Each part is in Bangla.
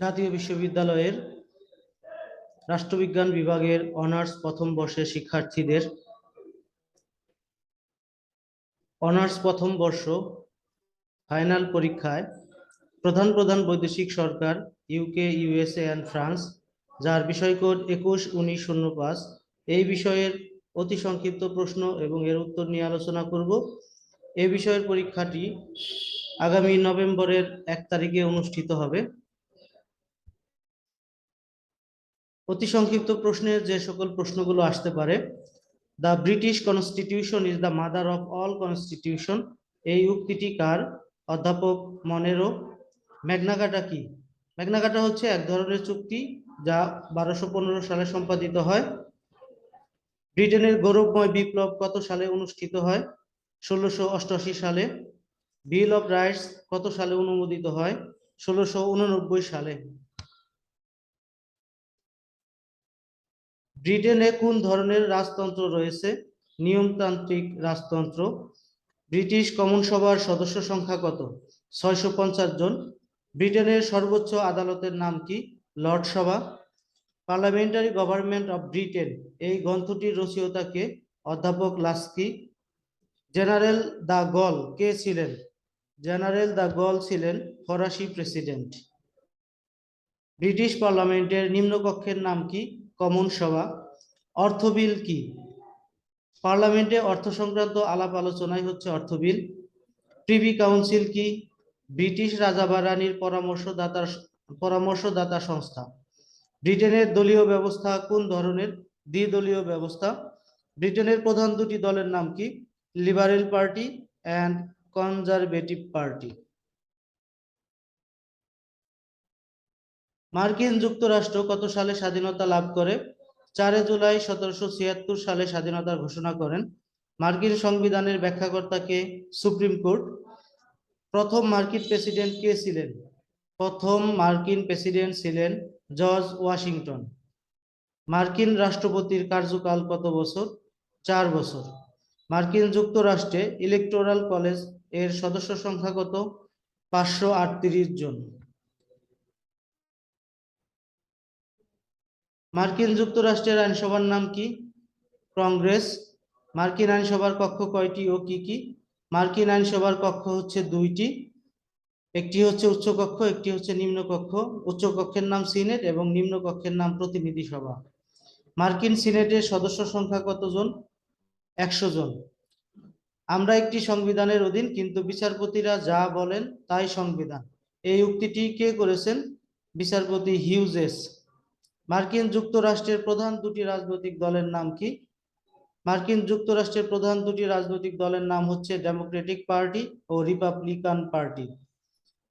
জাতীয় বিশ্ববিদ্যালয়ের রাষ্ট্রবিজ্ঞান বিভাগের অনার্স প্রথম বর্ষের শিক্ষার্থীদের অনার্স প্রথম বর্ষ ফাইনাল পরীক্ষায় প্রধান প্রধান বৈদেশিক সরকার ইউকে ইউএসএ অ্যান্ড ফ্রান্স যার বিষয়কোড একুশ উনিশ শূন্য পাঁচ। এই বিষয়ের অতি সংক্ষিপ্ত প্রশ্ন এবং এর উত্তর নিয়ে আলোচনা করব। এই বিষয়ের পরীক্ষাটি আগামী নভেম্বরের এক তারিখে অনুষ্ঠিত হবে। অতি সংক্ষিপ্ত প্রশ্নের যে সকল প্রশ্নগুলো আসতে পারে the British constitution is the mother of all constitution এই উক্তিটি কার? অধ্যাপক মনেরো। ম্যাগনাকাটা কি? ম্যাগনাকাটা হচ্ছে এক ধরনের চুক্তি যা বারোশো পনেরো সালে সম্পাদিত হয়। ব্রিটেনের গৌরবময় বিপ্লব কত সালে অনুষ্ঠিত হয়? ষোলোশো অষ্টআশি সালে। বিল অফ রাইটস কত সালে অনুমোদিত হয়? ষোলোশো উননব্বই সালে। ব্রিটেনে কোন ধরনের রাজতন্ত্র রয়েছে? নিয়মতান্ত্রিক রাজতন্ত্র। ব্রিটিশ কমন সভার সদস্য সংখ্যা কত? ছয়শো পঞ্চাশ জন। ব্রিটেনের সর্বোচ্চ আদালতের নাম কি? লর্ড সভা। Parliamentary government of Britain. এই গ্রন্থটির রচয়িতাকে অধ্যাপক লাস্কি। জেনারেল দা গল কে ছিলেন? জেনারেল দা গল ছিলেন ফরাসি প্রেসিডেন্ট। ব্রিটিশ পার্লামেন্টের নিম্নকক্ষের নাম কি? কমন সভা। অর্থ বিল কি? পার্লামেন্টে অর্থ সংক্রান্ত আলাপ আলোচনায় হচ্ছে অর্থ বিল। প্রিভি কাউন্সিল কি? ব্রিটিশ রাজা বা রানীর পরামর্শদাতার পরামর্শদাতা সংস্থা। ব্রিটেনের দলীয় ব্যবস্থা কোন ধরনের? দ্বিদলীয় ব্যবস্থা। ব্রিটেনের প্রধান দুটি দলের নাম কি? Liberal party and conservative party. মার্কিন যুক্তরাষ্ট্র কত সালে স্বাধীনতা লাভ করে? চারে জুলাই সতেরোশো ছিয়াত্তর সালে স্বাধীনতার ঘোষণা করেন। মার্কিন সংবিধানের ব্যাখ্যাকর্তাকে সুপ্রিম কোর্ট। প্রথম মার্কিন প্রেসিডেন্ট কে ছিলেন? প্রথম মার্কিন প্রেসিডেন্ট ছিলেন জর্জ ওয়াশিংটন। মার্কিন রাষ্ট্রপতির কার্যকাল কত বছর? চার বছর। মার্কিন যুক্তরাষ্ট্রে ইলেকটোরাল কলেজের সদস্য সংখ্যা কত? পাঁচশো আটত্রিশ জন। মার্কিন যুক্তরাষ্ট্রের আইনসভার নাম কি? কংগ্রেস। মার্কিন আইনসভার কক্ষ কয়টি ও কি কি? মার্কিন আইনসভার কক্ষ হচ্ছে দুইটি। একটি হচ্ছে উচ্চকক্ষ, একটি হচ্ছে নিম্নকক্ষ। উচ্চকক্ষের নাম সিনেট এবং নিম্নকক্ষের নাম প্রতিনিধি সভা। মার্কিন সিনেটের সদস্য সংখ্যা কতজন? একশো জন। আমরা একটি সংবিধানের অধীন, কিন্তু বিচারপতিরা যা বলেন তাই সংবিধান। এই উক্তিটি কে করেছেন? বিচারপতি হিউজেস। মার্কিন যুক্তরাষ্ট্রের প্রধান দুটি রাজনৈতিক দলের নাম কি? মার্কিন যুক্তরাষ্ট্রের প্রধান দুটি রাজনৈতিক দলের নাম হচ্ছে ডেমোক্রেটিক পার্টি ও রিপাবলিকান পার্টি।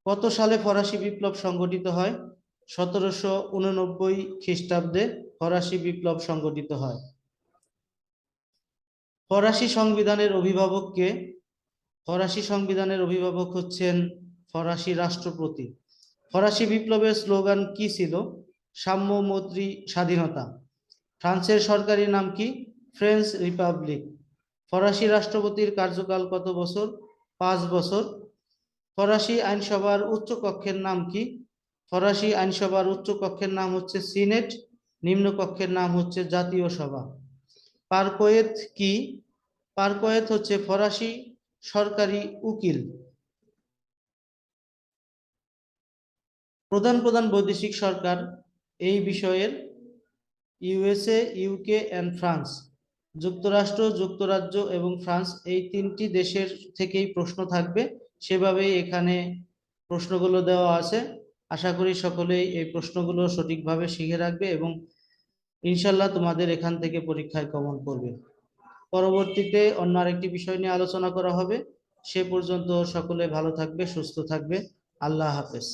কত সালে ফরাসি বিপ্লব সংগঠিত হয়? সতেরোশো উননব্বই খ্রিস্টাব্দে ফরাসি বিপ্লব সংগঠিত হয়। ফরাসি সংবিধানের অভিভাবককে ফরাসি সংবিধানের অভিভাবক হচ্ছেন ফরাসি রাষ্ট্রপতি। ফরাসি বিপ্লবের স্লোগান কি ছিল? সাম্য মৈত্রী স্বাধীনতা। ফ্রান্সের সরকারি নাম কি? French republic. ফরাসি রাষ্ট্রপতির কার্যকাল কত বছর? পাঁচ বছর। ফরাসি আইনসভার উচ্চ কক্ষের নাম কি? ফরাসি আইনসভার উচ্চ কক্ষের নাম হচ্ছে সিনেট নিম্ন কক্ষের নাম হচ্ছে জাতীয় সভা। পারকোয়েত কি? পারকোয়েত হচ্ছে ফরাসি সরকারি উকিল। প্রধান প্রধান বৈদেশিক সরকার এই বিষয়ের ইউএসএ ইউকে অ্যান্ড ফ্রান্স যুক্তরাষ্ট্র, যুক্তরাজ্য এবং ফ্রান্স এই তিনটি দেশের থেকেই প্রশ্ন থাকবে। সেভাবেই এখানে প্রশ্নগুলো দেওয়া আছে। আশা করি সকলেই এই প্রশ্নগুলো সঠিকভাবে শিখে রাখবে এবং ইনশাল্লাহ তোমাদের এখান থেকে পরীক্ষায় কমন করবে। পরবর্তীতে অন্য আরেকটি বিষয় নিয়ে আলোচনা করা হবে। সে পর্যন্ত সকলে ভালো থাকবে, সুস্থ থাকবে। আল্লাহ হাফেজ।